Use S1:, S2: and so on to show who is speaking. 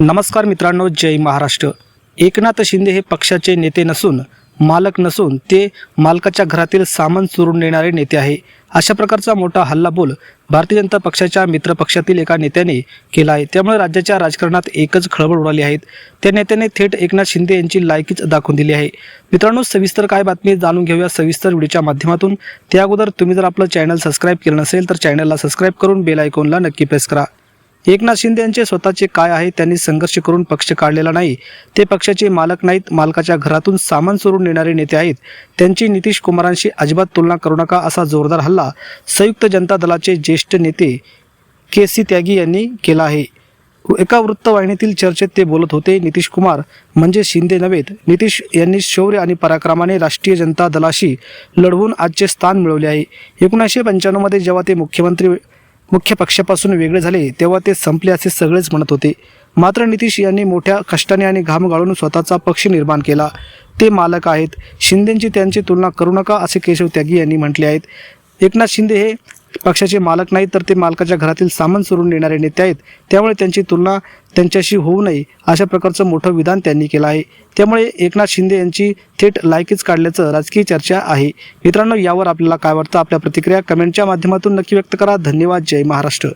S1: नमस्कार मित्रांनो जय महाराष्ट्र. एकनाथ शिंदे हे पक्षाचे नेते नसून मालक नसून ते मालकाच्या घरातील सामान चोरून नेणारे नेते आहे. अशा प्रकारचा मोठा हल्लाबोल भारतीय जनता पक्षाच्या मित्रपक्षातील एका नेत्याने केला आहे. त्यामुळे राज्याच्या राजकारणात एकच खळबळ उडाली आहेत त्या नेत्याने थेट एकनाथ शिंदे यांची लायकीच दाखवून दिली आहे. मित्रांनो सविस्तर काय बातमी जाणून घेऊया सविस्तर व्हिडिओच्या माध्यमातून. त्या अगोदर तुम्ही जर आपलं चॅनल सबस्क्राईब केलं नसेल तर चॅनलला सबस्क्राईब करून बेल आयकॉनला नक्की प्रेस करा. एकनाथ शिंदे यांचे स्वतःचे काय आहे त्यांनी संघर्ष करून पक्ष काढलेला नाही. ते पक्षाचे मालक नाहीत मालकाच्या घरातून सामान चोरून नेणारे नेते आहेत. त्यांची नितीश कुमारांशी अजिबात तुलना करू नका असा जोरदार हल्ला संयुक्त जनता दलाचे ज्येष्ठ नेते के सी त्यागी यांनी केला आहे. एका वृत्तवाहिनीतील चर्चेत ते बोलत होते नितीश कुमार म्हणजे शिंदे नव्हेत नितीश यांनी शौर्य आणि पराक्रमाने राष्ट्रीय जनता दलाशी लढवून आजचे स्थान मिळवले आहे. एकोणीसशे पंच्याण्णवमध्ये जेव्हा ते मुख्यमंत्री मुख्य पक्षापासून वेगळे झाले तेव्हा ते संपले असे सगळेच म्हणत होते. मात्र नितीश यांनी मोठ्या कष्टाने आणि घाम गाळून स्वतःचा पक्ष निर्माण केला. ते मालक आहेत. शिंदेंची त्यांची तुलना करू नका असे केशव त्यागी यांनी म्हटले आहेत एकनाथ शिंदे हे पक्षाचे मालक नाहीत तर ते मालकाच्या घरातील सामान सोडून नेणारे नेते आहेत. त्यामुळे त्यांची तुलना त्यांच्याशी होऊ नये अशा प्रकारचं मोठं विधान त्यांनी केलं आहे. त्यामुळे एकनाथ शिंदे यांची थेट लायकीच काढल्याचं राजकीय चर्चा आहे. मित्रांनो यावर आपल्याला काय वाटतं? आपल्या प्रतिक्रिया कमेंटच्या माध्यमातून नक्की व्यक्त करा. धन्यवाद. जय महाराष्ट्र.